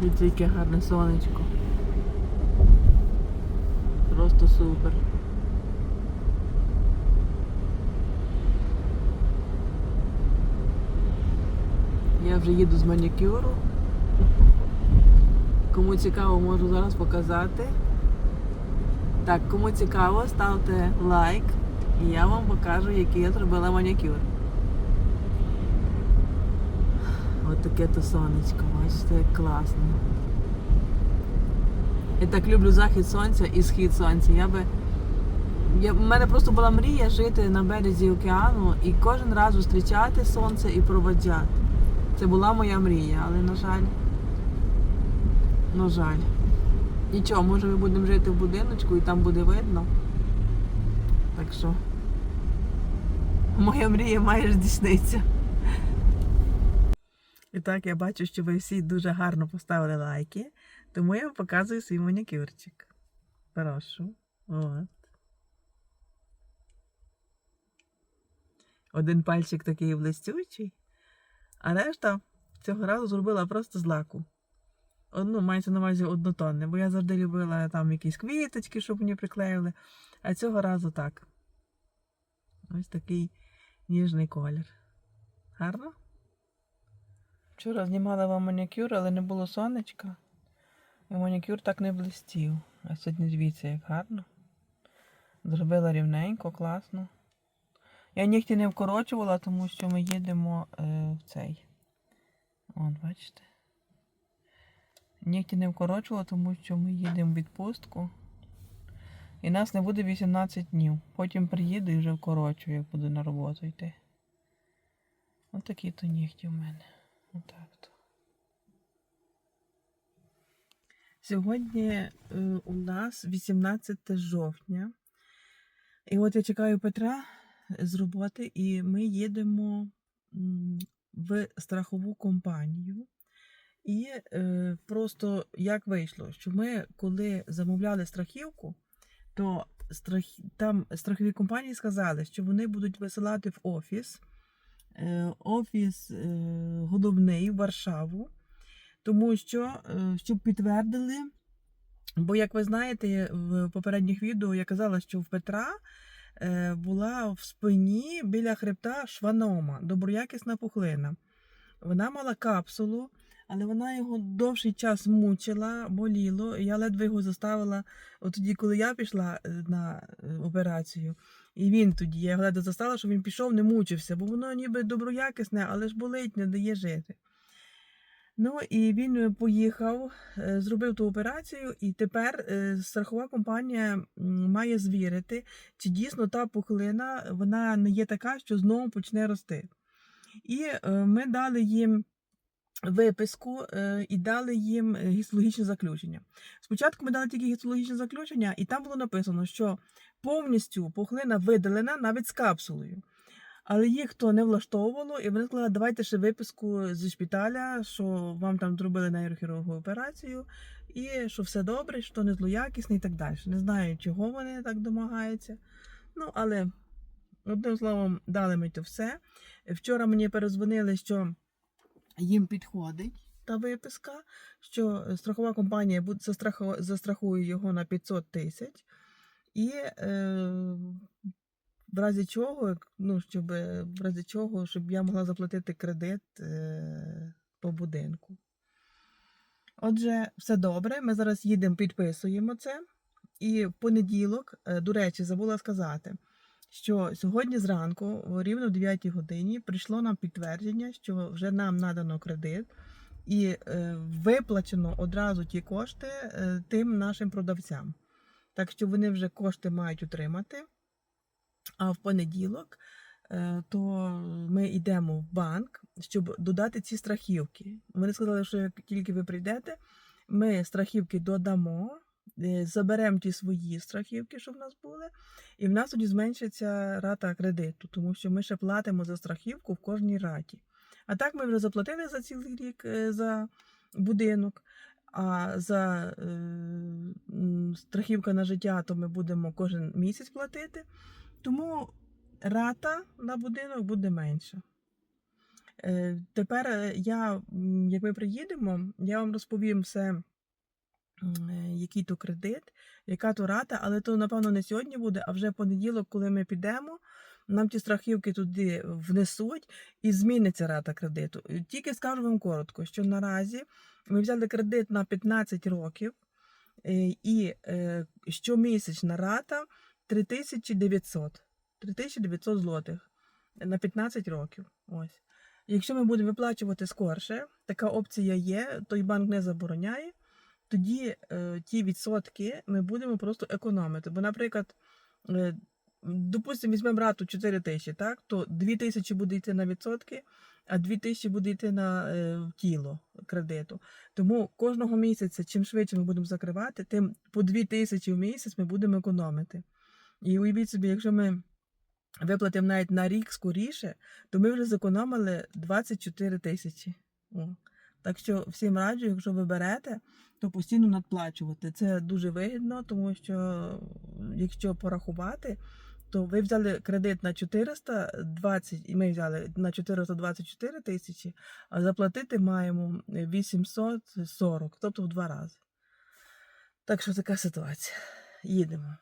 Дивіться, яке гарне сонечко. Просто супер. Я вже їду з манікюру. Кому цікаво, можу зараз показати. Так, кому цікаво, ставте лайк і я вам покажу, який я зробила манікюр. Ось таке то сонечко, бачите, як класно. Я так люблю захід сонця і схід сонця. Я би. Я, в мене просто була мрія жити на березі океану і кожен раз зустрічати сонце і проводжати. Це була моя мрія, але на жаль. На жаль. Нічого, може ми будемо жити в будиночку і там буде видно. Так що. Моя мрія має здійснитися. І так, я бачу, що ви всі дуже гарно поставили лайки, тому я вам показую свій манікюрчик. Прошу. От. Один пальчик такий блистючий, а решта цього разу зробила просто з лаку. Одну, мається на увазі однотонне, бо я завжди любила там якісь квіточки, щоб мені приклеїли. А цього разу так. Ось такий ніжний колір. Гарно? Вчора знімала вам манікюр, але не було сонечка. І манікюр так не блистів. А сьогодні дивіться, як гарно. Зробила рівненько, класно. Я нігті не вкорочувала, тому що ми їдемо е, в цей. От, бачите. Нігті не вкорочувала, тому що ми їдемо в відпустку. І нас не буде 18 днів. Потім приїду і вже вкорочую, як буду на роботу йти. Ось такі то нігті в мене. Отак. Сьогодні е, у нас 18 жовтня. І от я чекаю Петра з роботи, і ми їдемо в страхову компанію. І е, просто як вийшло, що ми, коли замовляли страхівку, то страх... там страхові компанії сказали, що вони будуть висилати в офіс, офіс е, головний в Варшаву, тому що е, щоб підтвердили. Бо, як ви знаєте, в попередніх відео я казала, що в Петра е, була в спині біля хребта шванома, доброякісна пухлина. Вона мала капсулу, але вона його довший час мучила, боліло. Я ледве його заставила. От тоді, коли я пішла е, на е, операцію, і він тоді, я його ледве застала, щоб він пішов, не мучився, бо воно ніби доброякісне, але ж болить, не дає жити. Ну і він е, поїхав, зробив ту операцію, і тепер страхова компанія має звірити, чи дійсно та пухлина вона не є така, що знову почне рости. І ми дали їм виписку е, і дали їм е, гістологічне заключення. Спочатку ми дали тільки гістологічне заключення, і там було написано, що повністю пухлина видалена навіть з капсулою. Але їх то не влаштовувало, і вони сказали, давайте ще виписку зі шпиталя, що вам там зробили нейрохірургову операцію, і що все добре, що не злоякісне і так далі. Не знаю, чого вони так домагаються. Ну, але одним словом, дали ми то все. Вчора мені перезвонили, що їм підходить та виписка, що страхова компанія застрахує його на 500 тисяч. І е, в разі чого, ну, щоб, в разі чого, щоб я могла заплатити кредит е, по будинку. Отже, все добре. Ми зараз їдемо, підписуємо це. І в понеділок, е, до речі, забула сказати, що сьогодні зранку, рівно в 9 годині, прийшло нам підтвердження, що вже нам надано кредит, і е, виплачено одразу ті кошти е, тим нашим продавцям. Так що вони вже кошти мають отримати. А в понеділок е, то ми йдемо в банк, щоб додати ці страхівки. Вони сказали, що як тільки ви прийдете, ми страхівки додамо, заберемо ті свої страхівки, що в нас були, і в нас тоді зменшиться рата кредиту, тому що ми ще платимо за страхівку в кожній раті. А так ми вже заплатили за цілий рік е, за будинок. А за е, страхівка на життя, то ми будемо кожен місяць платити. Тому рата на будинок буде менша. Е, Тепер е, я, як ми приїдемо, я вам розповім все, е, який то кредит, яка то рата, але то, напевно, не сьогодні буде, а вже в понеділок, коли ми підемо, нам ті страхівки туди внесуть і зміниться рата кредиту. Е, Тільки скажу вам коротко, що наразі ми взяли кредит на 15 років, е, і е, щомісячна рата 3900. 3900 злотих на 15 років. Ось. Якщо ми будемо виплачувати скорше, така опція є, той банк не забороняє, тоді е, ті відсотки ми будемо просто економити. Бо, наприклад, е, допустимо, візьмемо рату 4 тисячі, так, то 2 тисячі буде йти на відсотки, а 2 тисячі буде йти на е, тіло кредиту. Тому кожного місяця, чим швидше ми будемо закривати, тим по 2 тисячі в місяць ми будемо економити. І уявіть собі, якщо ми виплатимо навіть на рік скоріше, то ми вже зекономили 24 тисячі. Так що всім раджу, якщо ви берете, то постійно надплачувати. Це дуже вигідно, тому що якщо порахувати, то ви взяли кредит на 420, і ми взяли на 424 тисячі, а заплатити маємо 840, тобто в два рази. Так що така ситуація. Їдемо.